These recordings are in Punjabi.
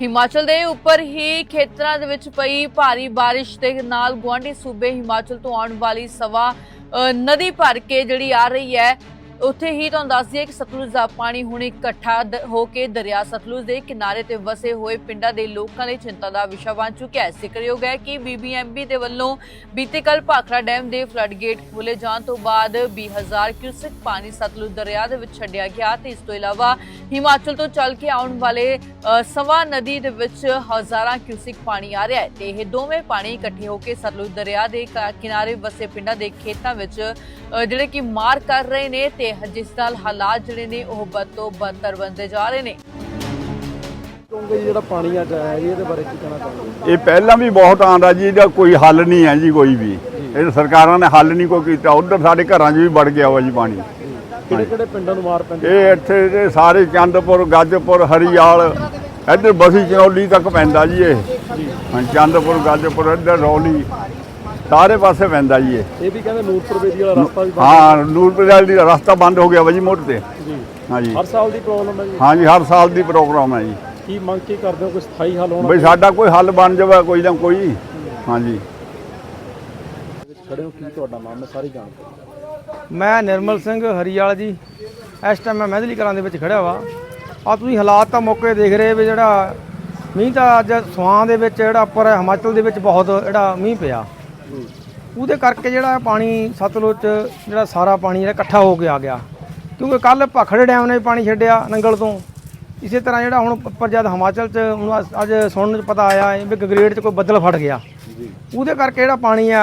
ਹਿਮਾਚਲ ਦੇ ਉੱਪਰ ਹੀ ਖੇਤਰਾਂ ਦੇ ਵਿੱਚ ਪਈ ਭਾਰੀ ਬਾਰਿਸ਼ ਦੇ ਨਾਲ ਗੁਆਂਢੀ ਸੂਬੇ ਹਿਮਾਚਲ ਤੋਂ ਆਉਣ ਵਾਲੀ ਸਵਾ ਅ, ਨਦੀ ਭਰ ਕੇ ਜਿਹੜੀ ਆ ਰਹੀ ਹੈ ਉੱਥੇ ਹੀ ਤੁਹਾਨੂੰ ਦੱਸ ਦਈਏ ਕਿ ਸਤਲੁਜ ਦਾ ਪਾਣੀ ਹੁਣ ਇਕੱਠਾ ਹੋ ਕੇ ਦਰਿਆ ਸਤਲੁਜ ਦੇ ਕਿਨਾਰੇ ਤੇ ਵਸੇ ਹੋਏ ਪਿੰਡਾਂ ਦੇ ਲੋਕਾਂ ਲਈ ਚਿੰਤਾ ਦਾ ਵਿਸ਼ਾ ਬਣ ਚੁੱਕਿਆ ਹੈ। ਜ਼ਿਕਰਯੋਗ ਹੈ ਕਿ ਬੀਬੀਐਮਬੀ ਦੇ ਵੱਲੋਂ ਬੀਤੇ ਕੱਲ ਭਾਖੜਾ ਡੈਮ ਦੇ ਫਲੱਡ ਗੇਟ ਖੋਲੇ ਜਾਣ ਤੋਂ ਬਾਅਦ 20000 ਕਿਊਸਕ ਪਾਣੀ ਸਤਲੁਜ ਦਰਿਆ ਦੇ ਵਿੱਚ ਛੱਡਿਆ ਗਿਆ ਤੇ ਇਸ ਤੋਂ ਇਲਾਵਾ ਹਿਮਾਚਲ ਤੋਂ ਚੱਲ ਕੇ ਆਉਣ ਵਾਲੇ ਸਵਾ ਨਦੀ ਦੇ ਵਿੱਚ ਹਜ਼ਾਰਾਂ ਕਿਊਸਿਕ ਪਾਣੀ ਆ ਰਿਹਾ ਹੈ ਤੇ ਇਹ ਦੋਵੇਂ ਪਾਣੀ ਇਕੱਠੇ ਹੋ ਕੇ ਸਤਲੁਜ ਦਰਿਆ ਦੇ ਕਿਨਾਰੇ ਵਸੇ ਪਿੰਡਾਂ ਦੇ ਖੇਤਾਂ ਵਿੱਚ ਜਿਹੜੇ ਕਿ ਮਾਰ ਕਰ ਰਹੇ ਨੇ ਤੇ ਜਿਸ ਨਾਲ ਹਾਲਾਤ ਜਿਹੜੇ ਨੇ ਉਹ ਬਦ ਤੋਂ ਬਦਤਰ ਬਣਦੇ ਜਾ ਰਹੇ ਨੇ। ਜੀ ਜਿਹੜਾ ਪਾਣੀ ਅੱਜ ਆਇਆ ਜੀ ਇਹਦੇ ਬਾਰੇ ਕੀ ਕਹਿਣਾ ਚਾਹੁੰਦੇ ਇਹ ਪਹਿਲਾਂ ਵੀ ਬਹੁਤ ਆਂਦਾ ਜੀ ਇਹਦਾ ਕੋਈ ਹੱਲ ਨਹੀਂ ਹੈ ਜੀ ਕੋਈ ਵੀ। ਇਹ ਸਰਕਾਰਾਂ ਨੇ ਹੱਲ ਨਹੀਂ ਕੋਈ ਕੀਤਾ ਉਧਰ ਸਾਡੇ ਘਰਾਂ 'ਚ ਵੀ ਵੜ ਗਿਆ ਵਾ ਜੀ ਪਾਣੀ। ਕਿਹੜੇ ਕਿਹੜੇ ਪਿੰਡਾਂ ਨੂੰ ਮਾਰ ਪੈਂਦੀ ਇਹ ਇੱਥੇ ਦੇ ਸਾਰੇ ਚੰਦਪੁਰ ਗੱਜਪੁਰ ਹਰੀਆਲ ਇੱਧਰ ਬਸੀ ਚਨੌਲੀ ਤੱਕ ਪੈਂਦਾ ਜੀ ਇਹ। ਹਾਂ ਚੰਦਪੁਰ ਗੱਜਪੁਰ ਇੱਧਰ ਰੌਲੀ। ਸਾਰੇ ਪਾਸੇ ਪੈਂਦਾ ਜੀ ਇਹ। ਇਹ ਵੀ ਕਹਿੰਦੇ ਨੂਰਪੁਰ ਬੇਦੀ ਵਾਲਾ ਰਸਤਾ ਵੀ ਬੰਦ ਹਾਂ ਨੂਰਪੁਰ ਦੀ ਰਸਤਾ ਬੰਦ ਹੋ ਗਿਆ ਵਾ ਜੀ ਮੋੜ ਤੇ। ਜੀ। ਹਾਂ ਜੀ। ਹਰ ਸਾਲ ਦੀ ਪ੍ਰੋਬਲਮ ਹੈ ਜੀ। ਹਾਂ ਜੀ ਹਰ ਸਾਲ ਦੀ ਪ੍ਰੋਗਰਾਮ ਹੈ ਜੀ। ਕੀ ਮੰਗ ਕੀ ਕਰਦੇ ਹੋ? ਕੋਈ ਸਥਾਈ ਹੱਲ ਹੋਣਾ ਬਈ ਸਾਡਾ ਕੋਈ ਹੱਲ ਬਣ ਜਾਵੇ ਕੋਈ ਨਾ ਕੋਈ। ਹਾਂ ਜੀ। ਖੜੇ ਹੋ ਕੀ ਤੁਹਾਡਾ ਨਾਮ ਹੈ? ਸਾਰੀ ਜਾਣਕਾਰੀ। ਮੈਂ ਨਿਰਮਲ ਸਿੰਘ ਹਰੀਵਾਲ ਜੀ। ਇਸ ਟਾਈਮ ਮੈਂ ਮਹਿਦਲੀ ਕਲਾਂ ਦੇ ਵਿੱਚ ਖੜਿਆ ਵਾ। ਆ ਤੁਸੀਂ ਹਾਲਾਤ ਤਾਂ ਮੌਕੇ ਦੇਖ ਰਹੇ ਵੀ ਜਿਹੜਾ ਮੀਂਹ ਤਾਂ ਅੱਜ ਸਵਾਂ ਦੇ ਵਿੱਚ ਜਿਹੜਾ ਉੱਪਰ ਹਿਮਾਚਲ ਦੇ ਵਿੱਚ ਬਹੁਤ ਜਿਹੜਾ ਮੀਂਹ ਪਿਆ। ਉਹਦੇ ਕਰਕੇ ਜਿਹੜਾ ਪਾਣੀ ਸਤਲੁਜ 'ਚ ਜਿਹੜਾ ਸਾਰਾ ਪਾਣੀ ਜਿਹੜਾ ਇਕੱਠਾ ਹੋ ਕੇ ਆ ਗਿਆ। ਕਿਉਂਕਿ ਕੱਲ ਭਾਖੜੇ ਡੈਮ ਨੇ ਪਾਣੀ ਛੱਡਿਆ ਨੰਗਲ ਤੋਂ। ਇਸੇ ਤਰ੍ਹਾਂ ਜਿਹੜਾ ਹੁਣ ਉੱਪਰ ਜਦ ਹਿਮਾਚਲ 'ਚ ਹੁਣ ਅੱਜ- ਸੁਣਨ 'ਚ ਪਤਾ ਆਇਆ ਹੈ ਵੀ ਗਗਰੇਡ 'ਚ ਕੋਈ ਬੱਦਲ ਫਟ ਗਿਆ। ਉਹਦੇ ਕਰਕੇ ਜਿਹੜਾ ਪਾਣੀ ਆ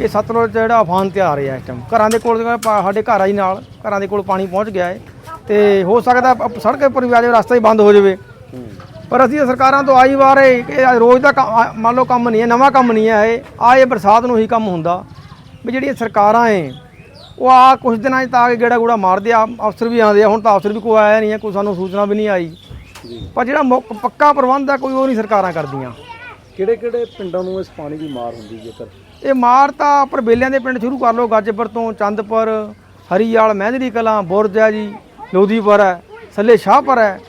ਇਹ ਸਤਲੁਜ ਜਿਹੜਾ ਅਫਾਨ ਤੇ ਆ ਰਿਹਾ ਇਸ ਟਾਈਮ ਘਰਾਂ ਦੇ ਕੋਲ ਸਾਡੇ ਘਰ ਆਈ ਨਾਲ ਘਰਾਂ ਦੇ ਕੋਲ ਪਾਣੀ ਪਹੁੰਚ ਗਿਆ ਹੈ ਤੇ ਹੋ ਸਕਦਾ ਸੜਕ ਉੱਪਰ ਵੀ ਆ ਜਾਵੇ ਰਸਤਾ ਹੀ ਬੰਦ ਹੋ ਜਾਵੇ। ਪਰ ਅਸੀਂ ਸਰਕਾਰਾਂ ਤੋਂ ਆਈ ਵਾਰ ਇਹ ਕਿ ਰੋਜ਼ ਦਾ ਕੰਮ- ਆ- ਮੰਨ ਲਓ ਕੰਮ ਨਹੀਂ ਹੈ ਨਵਾਂ ਕੰਮ ਨਹੀਂ ਹੈ ਇਹ। ਆ ਇਹ ਬਰਸਾਤ ਨੂੰ ਹੀ ਕੰਮ ਹੁੰਦਾ। ਵੀ ਜਿਹੜੀਆਂ ਸਰਕਾਰਾਂ ਏ ਉਹ ਆ ਕੁਝ ਦਿਨਾਂ 'ਚ ਤਾਂ ਆ ਕੇ ਗੇੜਾ ਗੂੜਾ ਮਾਰਦੇ ਆ ਅਫਸਰ ਵੀ ਆਉਂਦੇ ਆ। ਹੁਣ ਤਾਂ ਅਫਸਰ ਵੀ ਕੋਈ ਆਇਆ ਨਹੀਂ ਹੈ ਕੋਈ ਸਾਨੂੰ ਸੂਚਨਾ ਵੀ ਨਹੀਂ ਆਈ। ਪਰ ਜਿਹੜਾ ਮੁੱਖ- ਪੱਕਾ ਪ੍ਰਬੰਧ ਹੈ ਕੋਈ ਉਹ ਨਹੀਂ ਸਰਕਾਰਾਂ ਕਰਦੀਆਂ। ਕਿਹੜੇ ਕਿਹੜੇ ਪਿੰਡਾਂ ਨੂੰ ਇਸ ਪਾਣੀ ਦੀ ਮਾਰ ਹੁੰਦੀ ਜੇਕਰ? ਇਹ ਮਾਰ ਤਾਂ ਉੱਪਰ ਬੇਲਿਆਂ ਦੇ ਪਿੰਡ ਸ਼ੁਰੂ ਕਰ ਲਓ। ਗੱਜਪੁਰ ਤੋਂ ਚੰਦਪੁਰ ਹਰੀਵਾਲ ਮਹਿੰਦਰੀ ਕਲਾਂ ਬੁਰਜ ਹੈ ਜੀ ਲੋਧੀਪੁਰ ਹੈ ਸੱਲੇ ਸ਼ਾਹਪੁਰ ਹੈ।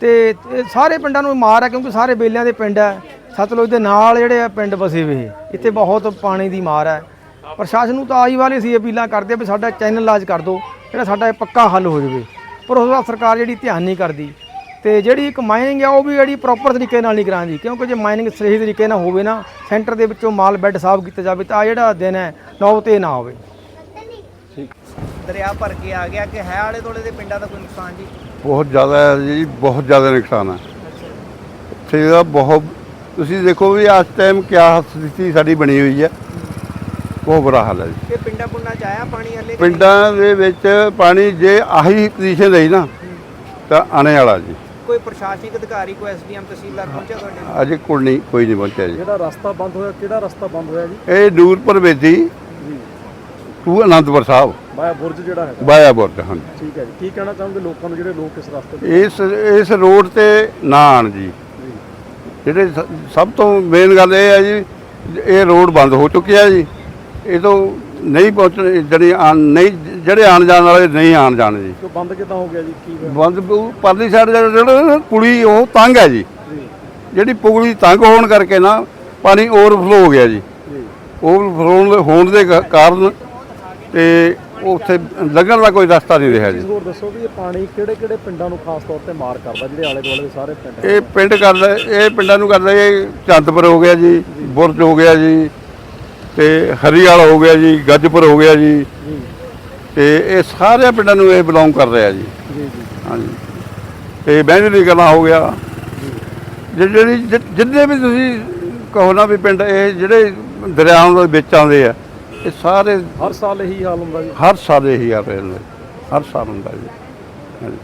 ਤੇ ਇਹ ਸਾਰੇ ਪਿੰਡਾਂ ਨੂੰ ਮਾਰ ਹੈ ਕਿਉਂਕਿ ਸਾਰੇ ਬੇਲਿਆਂ ਦੇ ਪਿੰਡ ਹੈ ਸਤਲੁਜ ਦੇ ਨਾਲ ਜਿਹੜੇ ਆ ਪਿੰਡ ਵਸੇ ਹੋਏ ਇੱਥੇ ਬਹੁਤ ਪਾਣੀ ਦੀ ਮਾਰ ਹੈ ਪ੍ਰਸ਼ਾਸਨ ਨੂੰ ਤਾਂ ਆਈ ਵਾਲੇ ਸੀ ਅਪੀਲਾਂ ਕਰਦੇ ਵੀ ਸਾਡਾ ਚੈਨਲ ਲਾਜ ਕਰ ਦਿਓ, ਜਿਹੜਾ ਸਾਡਾ ਇਹ ਪੱਕਾ ਹੱਲ ਹੋ ਜਾਵੇ। ਪਰ ਉਸ ਦਾ ਸਰਕਾਰ ਜਿਹੜੀ ਧਿਆਨ ਨਹੀਂ ਕਰਦੀ। ਤੇ ਜਿਹੜੀ ਇੱਕ ਮਾਈਨਿੰਗ ਆ, ਉਹ ਵੀ ਜਿਹੜੀ ਪ੍ਰੋਪਰ ਤਰੀਕੇ ਨਾਲ ਨਹੀਂ ਕਰਾਂਦੀ। ਕਿਉਂਕਿ ਜੇ ਮਾਈਨਿੰਗ ਸਹੀ ਤਰੀਕੇ ਨਾਲ ਹੋਵੇ ਨਾ ਸੈਂਟਰ ਦੇ ਵਿੱਚੋਂ ਮਾਲ ਬੈੱਡ ਸਾਫ਼ ਕੀਤਾ ਜਾਵੇ ਤਾਂ ਆਹ ਜਿਹੜਾ ਦਿਨ ਹੈ, ਨੌ ਤੇ ਨਾ ਹੋਵੇ। ਦਰਿਆ ਭਰ ਕੇ ਆ ਗਿਆ ਕਿ ਹੈ ਆਲੇ ਦੁਆਲੇ ਦੇ ਪਿੰਡਾਂ ਦਾ ਕੋਈ ਨੁਕਸਾਨ ਜੀ? ਬਹੁਤ ਜ਼ਿਆਦਾ ਹੈ ਜੀ ਬਹੁਤ ਜ਼ਿਆਦਾ ਨੁਕਸਾਨ ਹੈ। ਇੱਥੇ ਦਾ ਬਹੁਤ ਤੁਸੀਂ ਦੇਖੋ ਵੀ ਇਸ ਟਾਈਮ ਕਿਆ ਸਥਿਤੀ ਸਾਡੀ ਬਣੀ ਹੋਈ ਹੈ। ਬਹੁਤ ਬੁਰਾ ਹਾਲ ਹੈ ਜੀ। ਇਹ ਪਿੰਡਾਂ ਪੁੰਡਾਂ ਚ ਆਇਆ ਪਾਣੀ ਹੱਲੇ ਪਿੰਡਾਂ ਦੇ ਵਿੱਚ ਪਾਣੀ ਜੇ ਆਹੀ ਪੋਜੀਸ਼ਨ ਰਹੀ ਨਾ ਤਾਂ ਆਣੇ ਵਾਲਾ ਜੀ। ਕੋਈ ਪ੍ਰਸ਼ਾਸਨਿਕ ਅਧਿਕਾਰੀ ਕੋਈ ਐਸਡੀਐਮ ਤਹਿਸੀਲਦਾਰ ਪਹੁੰਚਿਆ ਤੁਹਾਡੇ? ਅਜੇ ਕੋਲ ਨਹੀਂ ਕੋਈ ਨਹੀਂ ਪਹੁੰਚਿਆ ਜੀ। ਜਿਹੜਾ ਰਸਤਾ ਬੰਦ ਹੋਇਆ ਕਿਹੜਾ ਰਸਤਾ ਬੰਦ ਹੋਇਆ ਜੀ? ਇਹ ਨੂਰਪੁਰ ਵੇਦੀ ਟੂ ਅਨੰਦਪੁਰ ਸਾਹਿਬ। ਬਾਇਆ ਬੁਰਜ ਜਿਹੜਾ ਹੈਗਾ। ਬਾਇਆ ਬੁਰਜ ਹਨ ਠੀਕ ਹੈ ਜੀ। ਕੀ ਕਹਿਣਾ ਚਾਹੋਗੇ ਲੋਕਾਂ ਨੂੰ ਜਿਹੜੇ ਲੋਕ ਇਸ ਰਸਤੇ ਤੇ ਇਸ ਇਸ ਰੋਡ ਤੇ ਨਾ ਆਣ ਜੀ। ਜਿਹੜੇ ਸਭ ਤੋਂ ਮੇਨ ਗੱਲ ਇਹ ਹੈ ਜੀ ਇਹ ਰੋਡ ਬੰਦ ਹੋ ਚੁੱਕਿਆ ਜੀ। ਇਹ ਤੋਂ ਨਹੀਂ ਪਹੁੰਚਣ ਜਿਹੜੇ ਆਣ ਨਹੀਂ ਜਿਹੜੇ ਆਣ ਜਾਣ ਵਾਲੇ ਨਹੀਂ ਆਣ ਜਾਣ ਜੀ। ਬੰਦ ਕਿਦਾਂ ਹੋ ਗਿਆ ਜੀ? ਕੀ? ਬੰਦ ਪਰਲੀ ਸਾਈਡ ਜਿਹੜਾ ਪੁਲੀ ਉਹ ਤੰਗ ਹੈ ਜੀ। ਜਿਹੜੀ ਪੁਲੀ ਤੰਗ ਹੋਣ ਕਰਕੇ ਨਾ ਪਾਣੀ ਓਵਰਫਲੋ ਹੋ ਗਿਆ ਜੀ। ਓਵਰਫਲੋ ਹੋਣ ਦੇ ਕਾਰਨ ਤੇ ਉੱਥੇ ਲੱਗਣ ਦਾ ਕੋਈ ਰਸਤਾ ਨਹੀਂ ਰਿਹਾ ਜੀ। ਚੀਜ਼ ਹੋਰ ਦੱਸੋ ਵੀ ਇਹ ਪਾਣੀ ਕਿਹੜੇ ਕਿਹੜੇ ਪਿੰਡਾਂ ਨੂੰ ਖਾਸ ਤੌਰ ਤੇ ਮਾਰ ਕਰਦਾ ਜਿਹੜੇ ਆਲੇ ਦੁਆਲੇ ਦੇ ਸਾਰੇ ਪਿੰਡ ਹੈ? ਇਹ ਪਿੰਡ ਕਰਦਾ ਇਹ ਪਿੰਡਾਂ ਨੂੰ ਕਰਦਾ ਇਹ ਚੰਦਪੁਰ ਹੋ ਗਿਆ ਜੀ ਬੁਰਜ ਹੋ ਗਿਆ ਜੀ ਤੇ ਹਰੀਵਾਲ ਹੋ ਗਿਆ ਜੀ ਗੱਜਪੁਰ ਹੋ ਗਿਆ ਜੀ। ਤੇ ਇਹ ਸਾਰੇ ਪਿੰਡਾਂ ਨੂੰ ਇਹ ਬਿਲੋਂਗ ਕਰ ਰਿਹਾ ਜੀ। ਜੀ ਜੀ। ਹਾਂਜੀ। ਤੇ ਬੈਂਜਲੀ ਕਲਾਂ ਹੋ ਗਿਆ। ਜਿਹੜੀ ਜਿੰਨੇ ਵੀ ਤੁਸੀਂ ਕਹੋ ਨਾ ਵੀ ਪਿੰਡ ਇਹ ਜਿਹੜੇ ਦਰਿਆਵਾਂ ਦੇ ਵਿੱਚ ਆਉਂਦੇ ਆ ਇਹ ਸਾਰੇ ਹਰ ਸਾਲ ਇਹੀ ਹਾਲ ਹੁੰਦਾ ਜੀ। ਹਰ ਸਾਲ ਇਹੀ ਆ ਰਹੇ ਹਰ ਸਾਲ ਹੁੰਦਾ ਜੀ। ਹਾਂਜੀ।